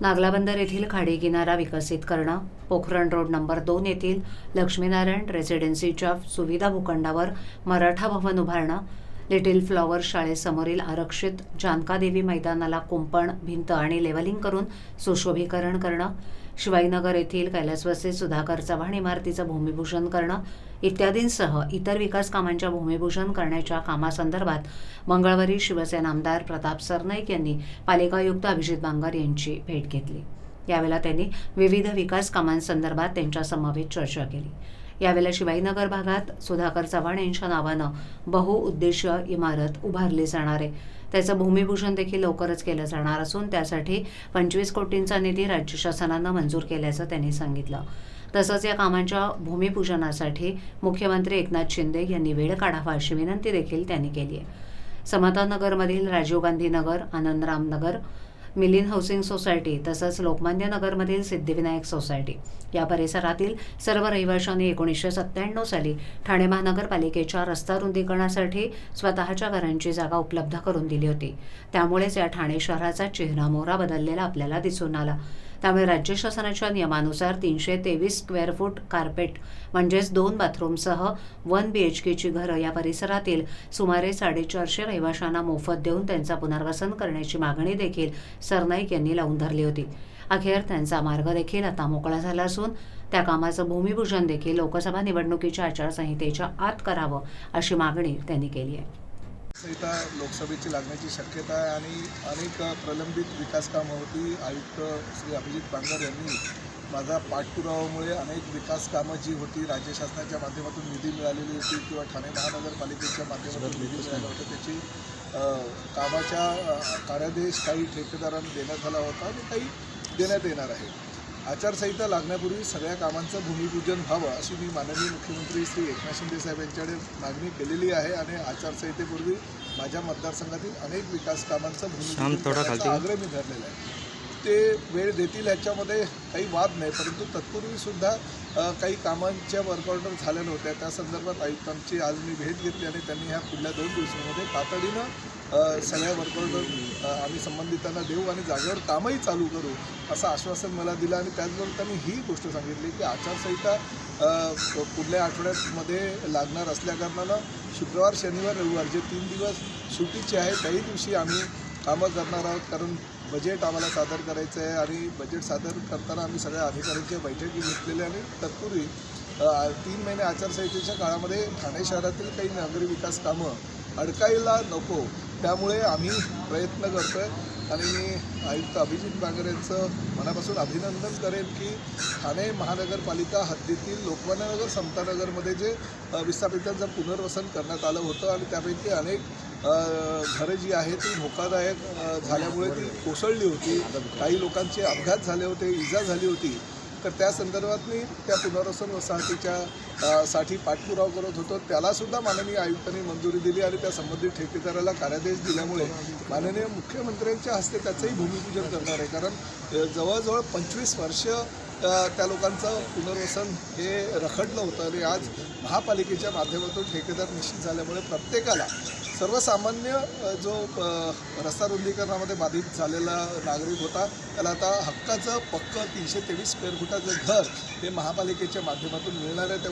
नागलाबंदर येथील खाडी किनारा विकसित करणं पोखरण रोड नंबर दोन येथील लक्ष्मीनारायण रेसिडेन्सीच्या सुविधा भूखंडावर मराठा भवन उभारणं लिटिल फ्लॉवर शाळेसमोरील आरक्षित जानकादेवी मैदानाला कुंपण भिंत आणि लेवलिंग करून सुशोभीकरण करणं शिवाईनगर येथील कैलासवासी सुधाकर चव्हाण इमारतीचं भूमिभूषण करणं इत्यादींसह इतर विकास कामांच्या भूमिभूषण करण्याच्या कामासंदर्भात मंगळवारी शिवसेना आमदार प्रताप सरनाईक यांनी पालिका आयुक्त अभिजित बांगर यांची भेट घेतली. यावेळेला त्यांनी विविध विकास कामांसंदर्भात त्यांच्यासमवेत चर्चा केली. यावेळेला शिवाईनगर भागात सुधाकर चव्हाण यांच्या नावानं बहुउद्देशीय इमारत उभारली जाणार आहे. त्याचं भूमिभूषण देखील लवकरच केलं जाणार असून त्यासाठी पंचवीस कोटींचा निधी राज्य शासनानं मंजूर केल्याचं त्यांनी सांगितलं. तसंच या कामांच्या भूमिपूजनासाठी मुख्यमंत्री एकनाथ शिंदे यांनी वेळ काढावा अशी विनंती देखील त्यांनी केली आहे. समतानगरमधील राजीव गांधी नगर आनंदराम नगर मिलिंद हाऊसिंग सोसायटी तसंच लोकमान्य नगरमधील सिद्धिविनायक सोसायटी या परिसरातील सर्व रहिवाशांनी एकोणीसशे सत्त्याण्णव साली ठाणे महानगरपालिकेच्या रस्ता रुंदीकरणासाठी स्वतःच्या घरांची जागा उपलब्ध करून दिली होती. त्यामुळेच या ठाणे शहराचा चेहरा मोहरा बदललेला आपल्याला दिसून आला. त्यामुळे राज्य शासनाच्या नियमानुसार तीनशे तेवीस स्क्वेअर फूट कार्पेट म्हणजेच दोन बाथरूमसह वन बी एच केची घरं या परिसरातील सुमारे साडेचारशे रहिवाशांना मोफत देऊन त्यांचा पुनर्वसन करण्याची मागणी देखील सरनाईक यांनी लावून धरली होती. अखेर त्यांचा मार्ग देखील आता मोकळा झाला असून त्या कामाचं भूमिपूजन देखील लोकसभा निवडणुकीच्या आचारसंहितेच्या आत करावं अशी मागणी त्यांनी केली आहे. संहिता लोकसभेची लागण्याची शक्यता आहे आणि अनेक प्रलंबित विकास कामं होती आयुक्त श्री अभिजित बांगर यांनी माझा पाठपुरावामुळे अनेक विकास कामं जी होती राज्य शासनाच्या माध्यमातून निधी मिळालेली होती किंवा ठाणे महानगरपालिकेच्या माध्यमातून निधी मिळाला होता त्याची कामाच्या कार्यादेश काही ठेकेदारांना देण्यात आला होता आणि काही देण्यात येणार आहे. आचारसंहिता लागण्यापूर्वी सगळ्या कामांचं भूमिपूजन व्हावं अशी मी माननीय मुख्यमंत्री श्री एकनाथ शिंदे साहेब यांच्याकडे मागणी केलेली आहे आणि आचारसंहितेपूर्वी माझ्या मतदारसंघातील अनेक विकास कामांचं भूमिपूजन. आग्रह मी धरलेला आहे ते वेळ देतील ह्याच्यामध्ये काही वाद नाही परंतु तत्पूर्वी सुद्धा अ, काही कामांच्या वर्क ऑर्डर झाल्या नव्हत्या त्या संदर्भात आयुक्तांची आज मी भेट घेतली आणि त्यांनी ह्या पुढल्या दोन दिवसांमध्ये तातडीनं सगळ्या वर्क आम्ही संबंधितांना देऊ आणि जागेवर कामही चालू करू असं आश्वासन मला दिलं आणि त्याचबरोबर त्यांनी ही गोष्ट सांगितली की आचारसंहिता पुढल्या आठवड्यामध्ये लागणार असल्याकारणानं शुक्रवार शनिवार रविवार जे तीन दिवस सुट्टीचे आहे त्याही दिवशी आम्ही कामं करणार आहोत. कारण बजेट आम्हाला सादर करायचं आहे आणि बजेट सादर करताना आम्ही सगळ्या अधिकाऱ्यांच्या बैठकी घेतलेल्या आणि तत्पूर्वी तीन महिने आचारसंहितेच्या काळामध्ये ठाणे शहरातील काही नागरी विकास कामं अडकायला नको त्यामुळे आम्ही प्रयत्न करतो आहे आणि मी आयुक्त अभिजित बागर यांचं मनापासून अभिनंदन करेन की ठाणे महानगरपालिका हद्दीतील लोकमान्यनगर समतानगरमध्ये जे विस्थापितांचं पुनर्वसन करण्यात आलं होतं आणि त्यापैकी अनेक घरं जी आहेत ती धोकादायक झाल्यामुळे ती कोसळली होती. काही लोकांचे अपघात झाले होते इजा झाली होती. तर त्या संदर्भात मी त्या पुनर्वसन वसाहतीच्या साठी पाठपुरावा करत होतो. त्यालासुद्धा माननीय आयुक्तांनी मंजुरी दिली आणि त्या संबंधित ठेकेदाराला कार्यादेश दिल्यामुळे माननीय मुख्यमंत्र्यांच्या हस्ते त्याचंही भूमिपूजन करणार आहे. कारण जवळजवळ पंचवीस वर्ष त्या लोकांचं पुनर्वसन हे रखडलं होतं आणि आज महापालिकेच्या माध्यमातून ठेकेदार निश्चित झाल्यामुळे प्रत्येकाला सर्वसामान्य जो रस्ता रुंदीकरणामध्ये बाधित झालेला नागरिक होता त्याला आता हक्काचं पक्क तीनशे तेवीस स्क्वेअर फुटाचं घर हे महापालिकेच्या माध्यमातून मिळणार आहे. त्या